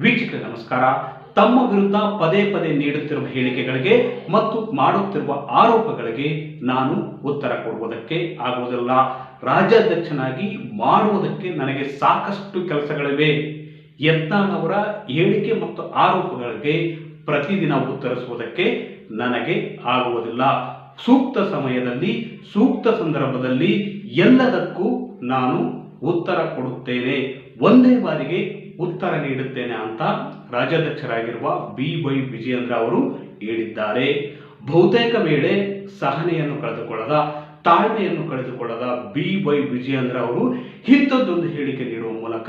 ವೀಕ್ಷಕ ನಮಸ್ಕಾರ. ತಮ್ಮ ವಿರುದ್ಧ ಪದೇ ಪದೇ ನೀಡುತ್ತಿರುವ ಹೇಳಿಕೆಗಳಿಗೆ ಮತ್ತು ಮಾಡುತ್ತಿರುವ ಆರೋಪಗಳಿಗೆ ನಾನು ಉತ್ತರ ಕೊಡುವುದಕ್ಕೆ ಆಗುವುದಿಲ್ಲ. ರಾಜ್ಯಾಧ್ಯಕ್ಷನಾಗಿ ಮಾಡುವುದಕ್ಕೆ ನನಗೆ ಸಾಕಷ್ಟು ಕೆಲಸಗಳಿವೆ. ಯತ್ನಾಳ್ ಹೇಳಿಕೆ ಮತ್ತು ಆರೋಪಗಳಿಗೆ ಪ್ರತಿದಿನ ಉತ್ತರಿಸುವುದಕ್ಕೆ ನನಗೆ ಆಗುವುದಿಲ್ಲ. ಸೂಕ್ತ ಸಮಯದಲ್ಲಿ, ಸೂಕ್ತ ಸಂದರ್ಭದಲ್ಲಿ ಎಲ್ಲದಕ್ಕೂ ನಾನು ಉತ್ತರ ಕೊಡುತ್ತೇನೆ. ಒಂದೇ ಬಾರಿಗೆ ಉತ್ತರ ನೀಡುತ್ತೇನೆ ಅಂತ ರಾಜ್ಯಾಧ್ಯಕ್ಷರಾಗಿರುವ ಬಿ ವೈ ವಿಜಯೇಂದ್ರ ಅವರು ಹೇಳಿದ್ದಾರೆ. ಬಹುತೇಕ ವೇಳೆ ಸಹನೆಯನ್ನು ಕಳೆದುಕೊಳ್ಳದ, ತಾಳ್ಮೆಯನ್ನು ಕಳೆದುಕೊಳ್ಳದ ಬಿ ವೈ ವಿಜಯೇಂದ್ರ ಅವರು ಇಂಥದ್ದೊಂದು ಹೇಳಿಕೆ ನೀಡುವ ಮೂಲಕ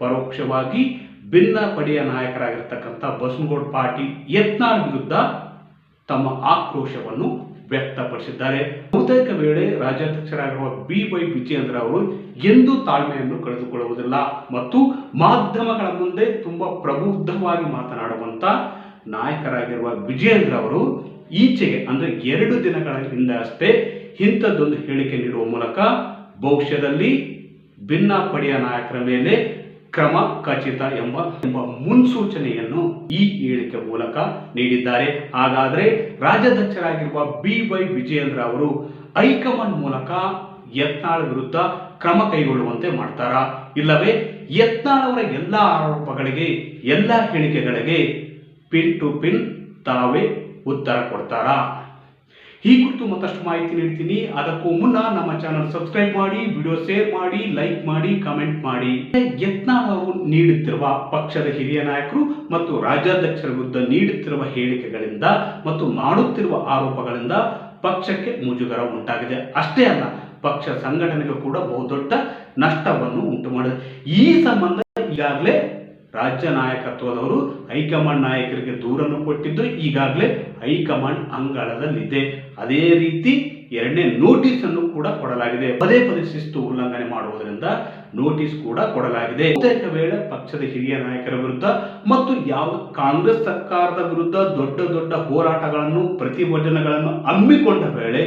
ಪರೋಕ್ಷವಾಗಿ ಭಿನ್ನ ಪಡೆಯ ನಾಯಕರಾಗಿರ್ತಕ್ಕಂಥ ಬಸನಗೌಡ ಪಾಟೀಲ್ ಯತ್ನಾಳ್ ವಿರುದ್ಧ ತಮ್ಮ ಆಕ್ರೋಶವನ್ನು ವ್ಯಕ್ತಪಡಿಸಿದ್ದಾರೆ. ಬಹುತೇಕ ವೇಳೆ ರಾಜ್ಯಾಧ್ಯಕ್ಷರಾಗಿರುವ ಬಿ ವೈ ವಿಜಯೇಂದ್ರ ಅವರು ಎಂದೂ ತಾಳ್ಮೆಯನ್ನು ಕಳೆದುಕೊಳ್ಳುವುದಿಲ್ಲ ಮತ್ತು ಮಾಧ್ಯಮಗಳ ಮುಂದೆ ತುಂಬಾ ಪ್ರಬುದ್ಧವಾಗಿ ಮಾತನಾಡುವಂತ ನಾಯಕರಾಗಿರುವ ವಿಜಯೇಂದ್ರ ಅವರು ಈಚೆಗೆ ಅಂದ್ರೆ ಎರಡು ದಿನಗಳ ಹಿಂದೆ ಅಷ್ಟೇ ಇಂಥದ್ದೊಂದು ಹೇಳಿಕೆ ನೀಡುವ ಮೂಲಕ ಭವಿಷ್ಯದಲ್ಲಿ ಭಿನ್ನ ಪಡೆಯ ನಾಯಕರ ಮೇಲೆ ಕ್ರಮ ಖಚಿತ ಎಂಬ ಎಂಬ ಮುನ್ಸೂಚನೆಯನ್ನು ಈ ಹೇಳಿಕೆ ಮೂಲಕ ನೀಡಿದ್ದಾರೆ. ಹಾಗಾದ್ರೆ ರಾಜ್ಯಾಧ್ಯಕ್ಷರಾಗಿರುವ ಬಿ ವೈ ವಿಜಯೇಂದ್ರ ಅವರು ಹೈಕಮಾಂಡ್ ಮೂಲಕ ಯತ್ನಾಳ್ ವಿರುದ್ಧ ಕ್ರಮ ಕೈಗೊಳ್ಳುವಂತೆ ಮಾಡ್ತಾರಾ? ಇಲ್ಲವೇ ಯತ್ನಾಳ್ ಅವರ ಎಲ್ಲ ಆರೋಪಗಳಿಗೆ, ಎಲ್ಲ ಹೇಳಿಕೆಗಳಿಗೆ ಪಿನ್ ಟು ಪಿನ್ ತಾವೇ ಉತ್ತರ ಕೊಡ್ತಾರಾ? ಈ ಕುರಿತು ಮತ್ತಷ್ಟು ಮಾಹಿತಿ ನೀಡ್ತೀನಿ. ಅದಕ್ಕೂ ಮುನ್ನ ನಮ್ಮ ಚಾನಲ್ ಸಬ್ಸ್ಕ್ರೈಬ್ ಮಾಡಿ, ವಿಡಿಯೋ ಶೇರ್ ಮಾಡಿ, ಲೈಕ್ ಮಾಡಿ, ಕಮೆಂಟ್ ಮಾಡಿ. ಯತ್ನ ಅವರು ನೀಡುತ್ತಿರುವ ಪಕ್ಷದ ಹಿರಿಯ ನಾಯಕರು ಮತ್ತು ರಾಜ್ಯಾಧ್ಯಕ್ಷರ ವಿರುದ್ಧ ನೀಡುತ್ತಿರುವ ಹೇಳಿಕೆಗಳಿಂದ ಮತ್ತು ಮಾಡುತ್ತಿರುವ ಆರೋಪಗಳಿಂದ ಪಕ್ಷಕ್ಕೆ ಮುಜುಗರ ಉಂಟಾಗಿದೆ. ಅಷ್ಟೇ ಅಲ್ಲ, ಪಕ್ಷ ಸಂಘಟನೆಗೂ ಕೂಡ ಬಹುದೊಡ್ಡ ನಷ್ಟವನ್ನು ಉಂಟು ಮಾಡಿದೆ ಈ ಸಂಬಂಧ ಈಗಾಗಲೇ ರಾಜ್ಯ ನಾಯಕತ್ವದವರು ಹೈಕಮಾಂಡ್ ನಾಯಕರಿಗೆ ದೂರನ್ನು ಕೊಟ್ಟಿದ್ದು ಈಗಾಗಲೇ ಹೈಕಮಾಂಡ್ ಅಂಗಳದಲ್ಲಿದೆ. ಅದೇ ರೀತಿ ಎರಡನೇ ನೋಟಿಸ್ ಅನ್ನು ಕೂಡ ಕೊಡಲಾಗಿದೆ. ಪದೇ ಪದೇ ಶಿಸ್ತು ಉಲ್ಲಂಘನೆ ಮಾಡುವುದರಿಂದ ನೋಟಿಸ್ ಕೂಡ ಕೊಡಲಾಗಿದೆ. ಬಹುತೇಕ ವೇಳೆ ಪಕ್ಷದ ಹಿರಿಯ ನಾಯಕರ ವಿರುದ್ಧ ಮತ್ತು ಯಾವ ಕಾಂಗ್ರೆಸ್ ಸರ್ಕಾರದ ವಿರುದ್ಧ ದೊಡ್ಡ ದೊಡ್ಡ ಹೋರಾಟಗಳನ್ನು, ಪ್ರತಿಭಟನೆಗಳನ್ನು ಹಮ್ಮಿಕೊಂಡ ವೇಳೆ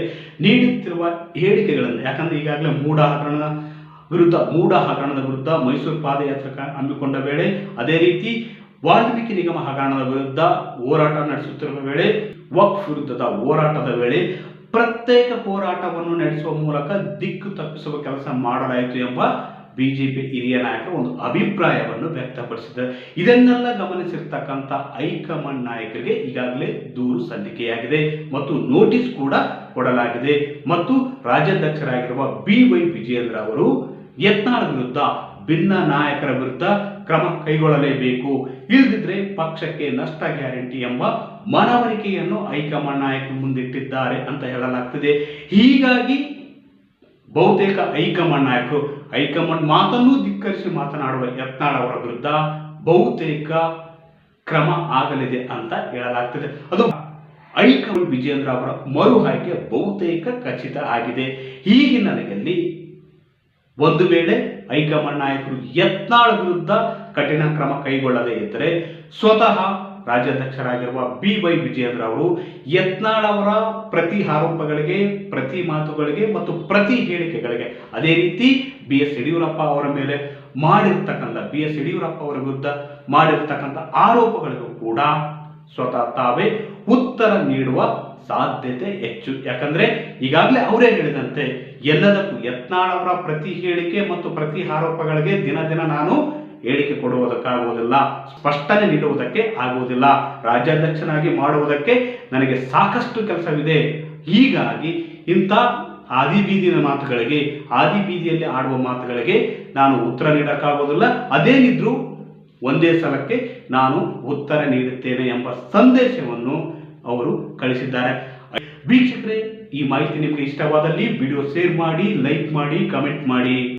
ನೀಡುತ್ತಿರುವ ಹೇಳಿಕೆಗಳನ್ನು, ಯಾಕಂದ್ರೆ ಈಗಾಗಲೇ ಮೂಢ ಹಗರಣ ವಿರುದ್ಧ ಮೂಢ ಹಗರಣದ ವಿರುದ್ಧ ಮೈಸೂರು ಪಾದಯಾತ್ರೆ ಹಮ್ಮಿಕೊಂಡ ವೇಳೆ ಅದೇ ರೀತಿ ವಾಲ್ಮೀಕಿ ನಿಗಮ ಹಗರಣದ ವಿರುದ್ಧ ಹೋರಾಟ ನಡೆಸುತ್ತಿರುವ ವೇಳೆ, ವಕ್ಫ್ ವಿರುದ್ಧದ ಹೋರಾಟದ ವೇಳೆ ಪ್ರತ್ಯೇಕ ಹೋರಾಟವನ್ನು ನಡೆಸುವ ಮೂಲಕ ದಿಕ್ಕು ತಪ್ಪಿಸುವ ಕೆಲಸ ಮಾಡಲಾಯಿತು ಎಂಬ ಬಿಜೆಪಿ ಹಿರಿಯ ನಾಯಕರು ಒಂದು ಅಭಿಪ್ರಾಯವನ್ನು ವ್ಯಕ್ತಪಡಿಸಿದ್ದಾರೆ. ಇದನ್ನೆಲ್ಲ ಗಮನಿಸಿರ್ತಕ್ಕಂಥ ಹೈಕಮಾಂಡ್ ನಾಯಕರಿಗೆ ಈಗಾಗಲೇ ದೂರು ಸಲ್ಲಿಕೆಯಾಗಿದೆ ಮತ್ತು ನೋಟಿಸ್ ಕೂಡ ಕೊಡಲಾಗಿದೆ. ಮತ್ತು ರಾಜ್ಯಾಧ್ಯಕ್ಷರಾಗಿರುವ ಬಿ ವೈ ವಿಜಯೇಂದ್ರ ಅವರು ಯತ್ನಾಳ್ ವಿರುದ್ಧ, ಭಿನ್ನ ನಾಯಕರ ವಿರುದ್ಧ ಕ್ರಮ ಕೈಗೊಳ್ಳಲೇಬೇಕು. ಇಲ್ಲದಿದ್ರೆ ಪಕ್ಷಕ್ಕೆ ನಷ್ಟ ಗ್ಯಾರಂಟಿ ಎಂಬ ಮನವರಿಕೆಯನ್ನು ಹೈಕಮಾಂಡ್ ನಾಯಕರು ಮುಂದಿಟ್ಟಿದ್ದಾರೆ ಅಂತ ಹೇಳಲಾಗ್ತಿದೆ. ಹೀಗಾಗಿ ಬಹುತೇಕ ಹೈಕಮಾಂಡ್ ನಾಯಕರು, ಹೈಕಮಾಂಡ್ ಮಾತನ್ನು ಧಿಕ್ಕರಿಸಿ ಮಾತನಾಡುವ ಯತ್ನಾಳ್ ಅವರ ವಿರುದ್ಧ ಬಹುತೇಕ ಕ್ರಮ ಆಗಲಿದೆ ಅಂತ ಹೇಳಲಾಗ್ತದೆ. ಅದು ಹೈಕಮಾಂಡ್ ವಿಜೇಂದ್ರ ಅವರ ಮರು ಆಯ್ಕೆ ಬಹುತೇಕ ಖಚಿತ ಆಗಿದೆ. ಈ ಹಿನ್ನೆಲೆಯಲ್ಲಿ ಒಂದು ವೇಳೆ ಹೈಕಮಾಂಡ್ ನಾಯಕರು ಯತ್ನಾಳ್ ವಿರುದ್ಧ ಕಠಿಣ ಕ್ರಮ ಕೈಗೊಳ್ಳದೇ ಇದ್ದರೆ ಸ್ವತಃ ರಾಜ್ಯಾಧ್ಯಕ್ಷರಾಗಿರುವ ಬಿ ವೈ ವಿಜಯೇಂದ್ರ ಅವರು ಯತ್ನಾಳ್ ಅವರ ಪ್ರತಿ ಆರೋಪಗಳಿಗೆ, ಪ್ರತಿ ಮಾತುಗಳಿಗೆ ಮತ್ತು ಪ್ರತಿ ಹೇಳಿಕೆಗಳಿಗೆ ಅದೇ ರೀತಿ ಬಿ ಎಸ್ ಯಡಿಯೂರಪ್ಪ ಅವರ ಮೇಲೆ ಮಾಡಿರ್ತಕ್ಕಂಥ, ಬಿ ಎಸ್ ಯಡಿಯೂರಪ್ಪ ಅವರ ವಿರುದ್ಧ ಮಾಡಿರ್ತಕ್ಕಂಥ ಆರೋಪಗಳಿಗೂ ಕೂಡ ಸ್ವತಃ ತಾವೇ ಉತ್ತರ ನೀಡುವ ಸಾಧ್ಯತೆ ಹೆಚ್ಚು. ಯಾಕಂದ್ರೆ ಈಗಾಗಲೇ ಅವರೇ ಹೇಳಿದಂತೆ ಎಲ್ಲದಕ್ಕೂ ಯತ್ನಾಳವರ ಪ್ರತಿ ಹೇಳಿಕೆ ಮತ್ತು ಪ್ರತಿ ಆರೋಪಗಳಿಗೆ ದಿನ ದಿನ ನಾನು ಹೇಳಿಕೆ ಕೊಡುವುದಕ್ಕಾಗುವುದಿಲ್ಲ. ಸ್ಪಷ್ಟನೆ ನೀಡುವುದಕ್ಕೆ ಆಗುವುದಿಲ್ಲ. ರಾಜ್ಯಾಧ್ಯಕ್ಷನಾಗಿ ಮಾಡುವುದಕ್ಕೆ ನನಗೆ ಸಾಕಷ್ಟು ಕೆಲಸವಿದೆ. ಹೀಗಾಗಿ ಇಂಥ ಆದಿಬೀದಿನ ಮಾತುಗಳಿಗೆ, ಆದಿಬೀದಿಯಲ್ಲಿ ಆಡುವ ಮಾತುಗಳಿಗೆ ನಾನು ಉತ್ತರ ನೀಡಕ್ಕಾಗೋದಿಲ್ಲ ಅದೇನಿದ್ರು ಒಂದೇ ಸಲಕ್ಕೆ ನಾನು ಉತ್ತರ ನೀಡುತ್ತೇನೆ ಎಂಬ ಸಂದೇಶವನ್ನು ಅವರು ಕಳಿಸಿದ್ದಾರೆ. ವೀಕ್ಷಕರೇ ಈ ಮಾಹಿತಿ ನಿಮಗೆ ಇಷ್ಟವಾದಲ್ಲಿ ವಿಡಿಯೋ ಶೇರ್ ಮಾಡಿ ಲೈಕ್ ಮಾಡಿ ಕಮೆಂಟ್ ಮಾಡಿ.